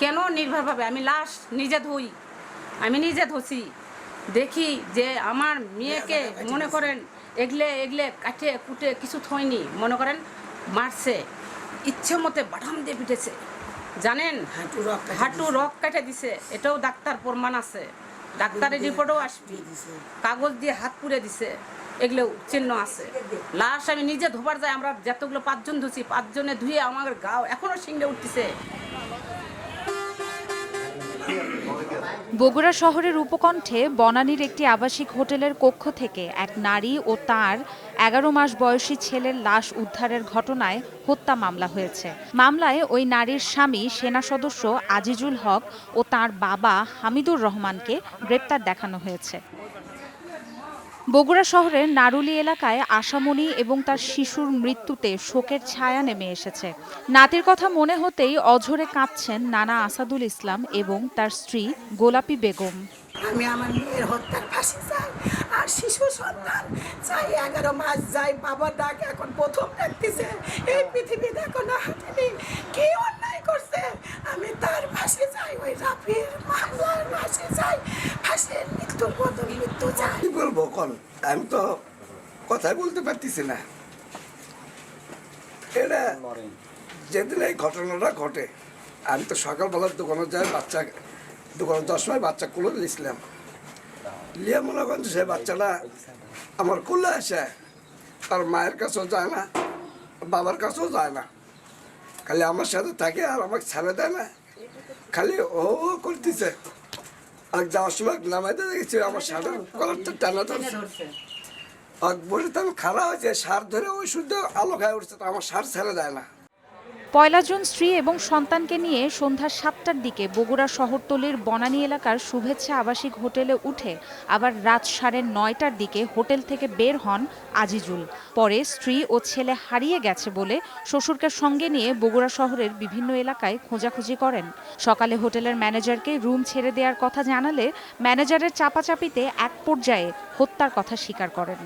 কেন নির্ভরভাবে আমি লাশ নিজে ধুই আমি নিজে ধুছি। দেখি যে আমার মেয়েকে মনে করেন এগলে এগলে কাটে কুটে কিছু থয়নি মনে করেন মারছে। ইচ্ছে মতে বাটাম দিয়ে পিটেছে। জানেন? হাঁটু রক হাঁটু রক কেটে দিছে। এটাও ডাক্তার প্রমাণ আছে। ডাক্তারের রিপোর্টও আসবে। কাগজ দিয়ে হাত পুড়ে দিছে। এগুলো চিহ্ন আছে। লাশ আমি নিজে ধোবার যাই আমরা যতগুলো পাঁচজন ধুছি পাঁচজনে ধুয়ে আমার গাও এখনও সিংড়ে উঠতেছে। বগুড়া শহরের উপকণ্ঠে বনানীর একটি আবাসিক হোটেলের কক্ষ থেকে এক নারী ও তার এগারো মাস বয়সী ছেলের লাশ উদ্ধারের ঘটনায় হত্যা মামলা হয়েছে। মামলায় ওই নারীর স্বামী, সেনা সদস্য আজিজুল হক ও তার বাবা হামিদুর রহমানকে গ্রেপ্তার দেখানো হয়েছে। বগুড়া শহরের নারুলি এলাকায় আশামণি এবং তার শিশুর মৃত্যুতে শোকের ছায়া নেমে এসেছে। নাতির কথা মনে হতেই অঝরে কাঁদছেন নানা আসাদুল ইসলাম এবং তার স্ত্রী গোলাপি বেগম। আমি আমার মেয়ের হত্যার ফাঁসি চাই, আর শিশু সন্তান চাই। এগারো মাস যাই বাবার ডাক এখন প্রথম ডাকতেছে। এই পৃথিবীতে এখনও হাঁটেনি কি অন্যায় করছে। আমি তার ফাঁসি চাই, ওই রাফির চাই মৃত্যুর বদল মৃত্যু চাই কি বলব কল আমি তো কথাই বলতে পারতেছি না। এটা যেদিন এই ঘটনাটা ঘটে আমি তো সকালবেলার দোকানে যাই বাচ্চা দোকানে দশ সময় বাচ্চা কুলে দিয়েছিলাম। লিয়ে মনে করেন সে বাচ্চাটা আমার কুলে আসে তার মায়ের কাছেও যায় না বাবার কাছেও যায় না। খালি আমার সাথে থাকে আর আমাকে ছেড়ে দেয় না। খালি ও ও করতেছে। আর যাওয়ার সময় নামাইতে দেখেছি আমার সারের কলারটা টানা ধরছে। আর বলে তো আমি খারাপ হয়েছে সার ধরে ওই শুদ্ধ আলো খায় উঠছে তো আমার সার ছেড়ে দেয় না। পয়লা জুন স্ত্রী এবং সন্তানকে নিয়ে সন্ধ্যা সাতটার দিকে বগুড়া শহরতলির বনানী এলাকার শুভেচ্ছা আবাসিক হোটেলে উঠে আবার রাত সাড়ে নয়টার দিকে হোটেল থেকে বের হন আজিজুল। পরে স্ত্রী ও ছেলে হারিয়ে গেছে বলে শ্বশুরকে সঙ্গে নিয়ে বগুড়া শহরের বিভিন্ন এলাকায় খোঁজাখুঁজি করেন। সকালে হোটেলের ম্যানেজারকে রুম ছেড়ে দেওয়ার কথা জানালে ম্যানেজারের চাপাচাপিতে এক পর্যায়ে হত্যার কথা স্বীকার করেন।